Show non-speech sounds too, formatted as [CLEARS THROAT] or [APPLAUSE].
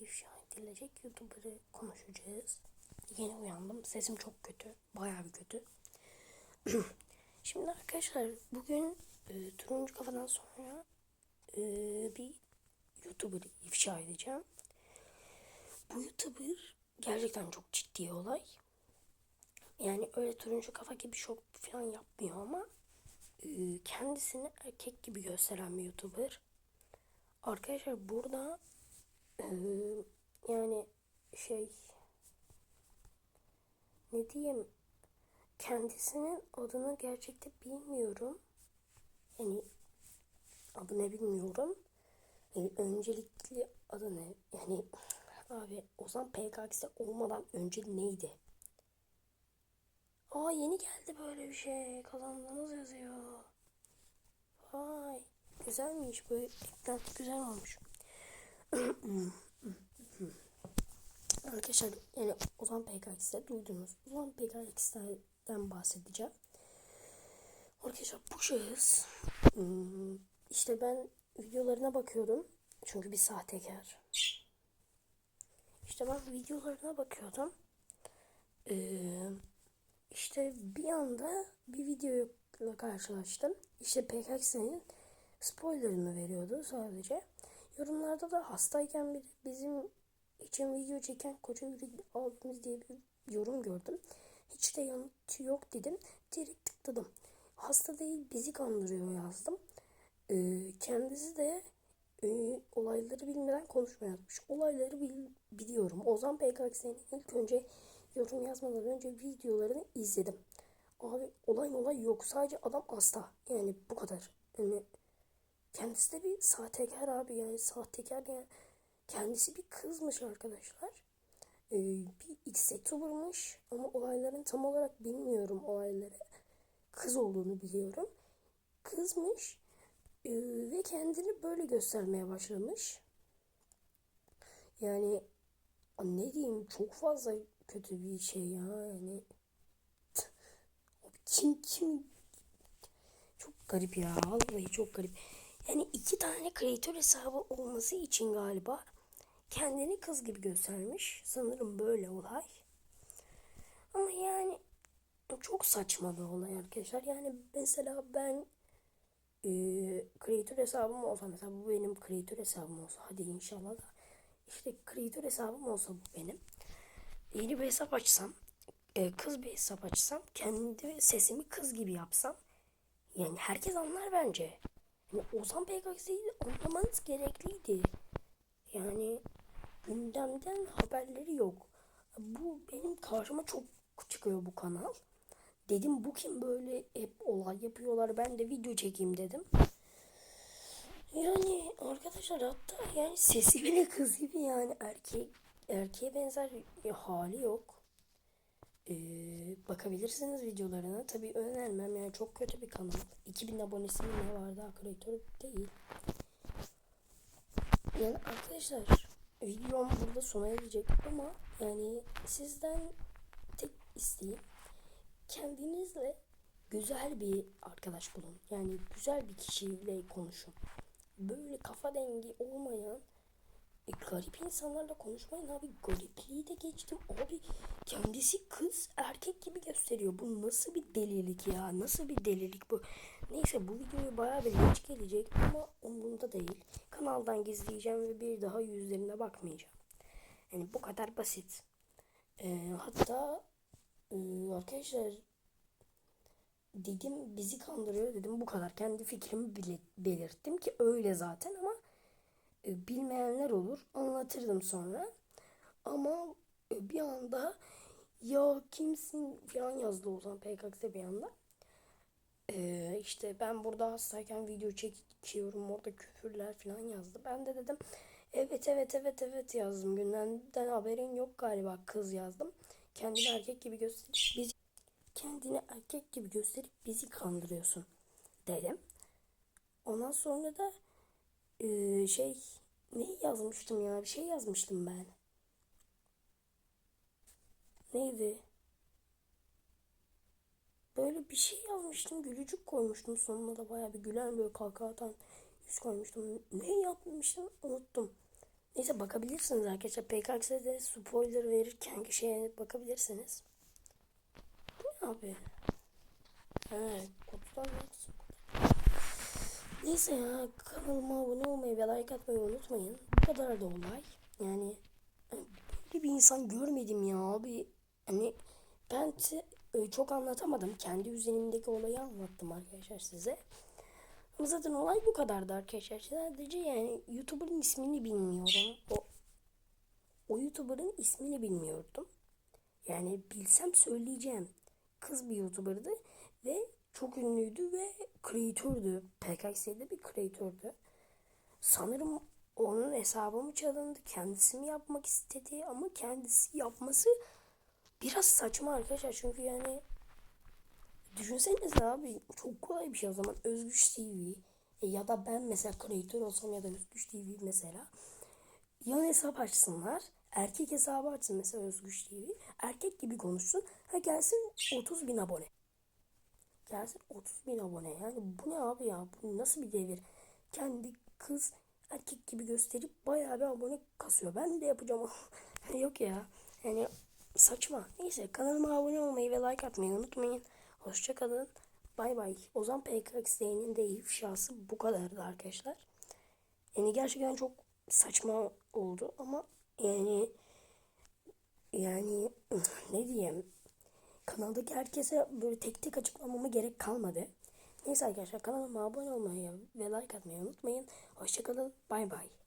ifşa edilecek YouTuber'ı konuşacağız. Yeni uyandım. Sesim çok kötü. Bayağı bir kötü. [CLEARS THROAT] Şimdi arkadaşlar bugün e, turuncu kafadan sonra e, bir YouTuber ifşa edeceğim. Bu YouTuber gerçekten çok ciddi olay. Yani öyle turuncu kafa gibi şok falan yapmıyor ama e, kendisini erkek gibi gösteren bir YouTuber. Arkadaşlar burada yani şey ne diyeyim kendisinin adını gerçekte bilmiyorum. Yani adı ne bilmiyorum. Yani öncelikli adı ne? Yani abi Ozan PKX'de olmadan önce neydi? Aa yeni geldi böyle bir şey. Kazandınız yazıyor. Vay. Güzelmiş bu ekran güzel olmuş. Arkadaşlar yani Ozan PKX'de duydunuz. Ozan PKX'den bahsedeceğim. Arkadaşlar bu şahıs hmm, işte ben videolarına bakıyordum. Çünkü bir sahtekar. İşte ben videolarına bakıyordum. İşte bir anda bir videoyla karşılaştım. İşte PKX'nin spoilerını veriyordu sadece. Yorumlarda da hastayken bir bizim için video çeken koca yürekli abimiz diye bir yorum gördüm. Hiç de yanıtı yok dedim. Direkt tıkladım. Hasta değil bizi kandırıyor yazdım. Ee, kendisi de e, olayları bilmeden konuşma yazmış. Olayları bil, biliyorum. Ozan PKX'nin ilk önce yorum yazmadan önce videolarını izledim. Abi olay olay yok. Sadece adam hasta. Yani bu kadar. Yani kendisi de bir sahtekar abi. Yani sahtekar yani. Kendisi bir kızmış arkadaşlar. Ee, bir X-Youtuber'mış. Ama olayların tam olarak bilmiyorum olayları. Kız olduğunu biliyorum. Kızmış. Ee, ve kendini böyle göstermeye başlamış. Yani ne diyeyim çok fazla kötü bir şey ya yani. Kim kim çok garip ya vallahi çok garip. Yani iki tane kreatör hesabı olması için galiba kendini kız gibi göstermiş. Sanırım böyle olay. Ama yani çok saçma bir olay arkadaşlar. Yani mesela ben e, kreatör hesabım olsa mesela bu benim kreatör hesabım olsa hadi inşallah da işte kreatör hesabım olsa bu benim. Yeni bir hesap açsam e, kız bir hesap açsam kendi sesimi kız gibi yapsam yani herkes anlar bence. Yani Ozan PKX'yi anlamanız gerekliydi. Yani gündemden haberleri yok. Bu benim karşıma çok çıkıyor bu kanal. Dedim bu kim böyle hep olay yapıyorlar ben de video çekeyim dedim. Yani arkadaşlar hatta yani sesi bile kız gibi yani erkek erkeğe benzer hali yok. Ee, bakabilirsiniz videolarına. Tabi önermem yani çok kötü bir kanal. 2000 abonesi ne var daha kreatör değil. Yani arkadaşlar videom burada sona erecek ama yani sizden tek isteğim kendinizle güzel bir arkadaş bulun. Yani güzel bir kişiyle konuşun. Böyle kafa dengi olmayan e, garip insanlarla konuşmayın abi. Garipliği de geçtim. Abi kendisi kız erkek gibi gösteriyor. Bu nasıl bir delilik ya? Nasıl bir delilik bu? Neyse bu videoyu bayağı bir geç gelecek ama umurumda değil. Kanaldan gizleyeceğim ve bir daha yüzlerine bakmayacağım. Yani bu kadar basit. Ee, hatta e, arkadaşlar dedim bizi kandırıyor dedim bu kadar. Kendi fikrimi bile belirttim ki öyle zaten ama e, bilmeyenler olur. Anlatırdım sonra. Ama e, bir anda ya kimsin falan yazdı Ozan PKX bir anda. Ee, işte ben burada hastayken video çekiyorum orada küfürler falan yazdı. Ben de dedim evet evet evet evet yazdım. Gündemden haberin yok galiba kız yazdım. Kendini erkek gibi gösterip biz kendini erkek gibi gösterip bizi kandırıyorsun dedim. Ondan sonra da ee, şey ne yazmıştım ya bir şey yazmıştım ben. Neydi? Böyle bir şey yazmıştım. Gülücük koymuştum. Sonuna da baya bir gülen böyle kalka atan yüz koymuştum. Ne yapmıştım unuttum. Neyse bakabilirsiniz arkadaşlar. PKX'de spoiler verirken şeye bakabilirsiniz. Bu ne abi? Evet. Kutudan. Neyse ya kanalıma abone olmayı ve like atmayı unutmayın. Bu kadar da olay. Yani hani böyle bir insan görmedim ya abi. Hani ben e, çok anlatamadım. Kendi üzerimdeki olayı anlattım arkadaşlar size. Ama zaten olay bu kadardı arkadaşlar. Sadece yani YouTuber'ın ismini bilmiyorum. O, o YouTuber'ın ismini bilmiyordum. Yani bilsem söyleyeceğim. Kız bir YouTuber'dı ve çok ünlüydü ve kreatördü. PKX'de bir kreatördü. Sanırım onun hesabı mı çalındı, kendisi mi yapmak istedi ama kendisi yapması biraz saçma arkadaşlar. Çünkü yani düşünsenize abi çok kolay bir şey o zaman Özgüç TV e, ya da ben mesela kreatör olsam ya da Özgüç TV mesela yan hesap açsınlar. Erkek hesabı açsın mesela Özgüç TV. Erkek gibi konuşsun. Ha gelsin 30 bin abone. Gelsin 30 bin abone. Yani bu ne abi ya? Bu nasıl bir devir? Kendi kız erkek gibi gösterip bayağı bir abone kasıyor. Ben de yapacağım. [LAUGHS] Yok ya. Yani saçma. Neyse kanalıma abone olmayı ve like atmayı unutmayın. Hoşçakalın. Bay bay. Ozan PKX'nin de ifşası bu kadardı arkadaşlar. Yani gerçekten çok saçma oldu ama yani yani [LAUGHS] ne diyeyim kanaldaki herkese böyle tek tek açıklamama gerek kalmadı. Neyse arkadaşlar kanalıma abone olmayı ve like atmayı unutmayın. Hoşçakalın. Bay bay.